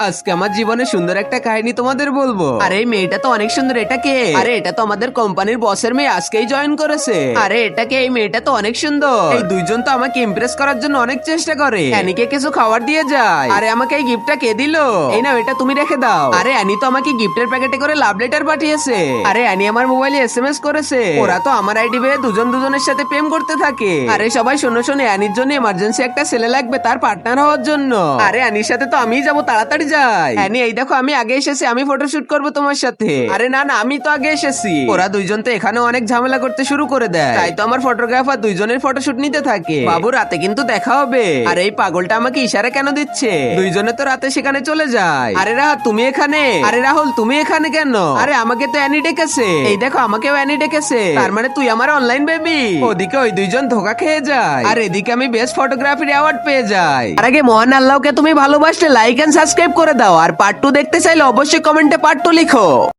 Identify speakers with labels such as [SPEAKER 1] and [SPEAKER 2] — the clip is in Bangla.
[SPEAKER 1] আজকে আমার জীবনে সুন্দর একটা কাহিনী তোমাদের বলব। আরে এই মেয়েটা তো অনেক সুন্দর এটা কে? আরে এটা তো আমাদের কোম্পানির বসের মেয়ে আজকেই জয়েন করেছে। আরে এটা কে? এই মেয়েটা তো অনেক সুন্দর। এই দুইজন তো আমাকে ইমপ্রেস করার জন্য অনেক চেষ্টা করে। অ্যানিকে কিছু খাবার দিয়ে যায়। আরে আমাকে এই গিফটটা কে দিলো? এই না এটা তুমি রেখে দাও। আরে অ্যানি তো আমাকে গিফটের প্যাকেটে করে লাভ লেটার পাঠিয়েছে। আরে অ্যানি আমার মোবাইলে এসএমএস করেছে। ওরা তো আমার আইডি পেয়ে দুজন দুজনের সাথে প্রেম করতে থাকে। আরে সবাই শোনো শোনো অ্যানির জন্য এমার্জেন্সি একটা ছেলে লাগবে তার পার্টনার হওয়ার জন্য। আরে অ্যানির সাথে তো আমিই যাব তাড়াতাড়ি যাই। অ্যানি এই দেখো আমি আগে এসেছি আমি ফটো শুট করব তোমার সাথে। আরে না না আমি তো আগে এসেছি। ওরা দুইজন তো এখানে অনেক ঝামেলা করতে শুরু করে দেয়। তাই তো আমার ফটোগ্রাফার দুইজনের ফটোশুট নিতে থাকে। বাবু রাতে কিন্তু দেখা হবে। আর এই পাগলটা আমাকে ইশারা কেন দিচ্ছে? দুইজনে তো রাতে সেখানে চলে যায়। আরে রাহুল তুমি এখানে? আরে রাহুল তুমি এখানে কেন? আরে আমাকে তো অ্যানি ডেকেছে। এই দেখো আমাকেও অ্যানি ডেকেছে। তার মানে তুই আমার অনলাইন বেবি ওদিকে ওই দুইজন ধোকা খেয়ে যায়। আর এদিকে আমি বেস্ট ফটোগ্রাফির অ্যাওয়ার্ড পেয়ে যাই। আর আগে মহান আল্লাহকে তুমি ভালোবাসলে লাইক এন্ড সাবস্ক্রাইব করে দাও আর পার্ট টু দেখতে চাইলে অবশ্যই কমেন্টে পার্ট টু লিখো।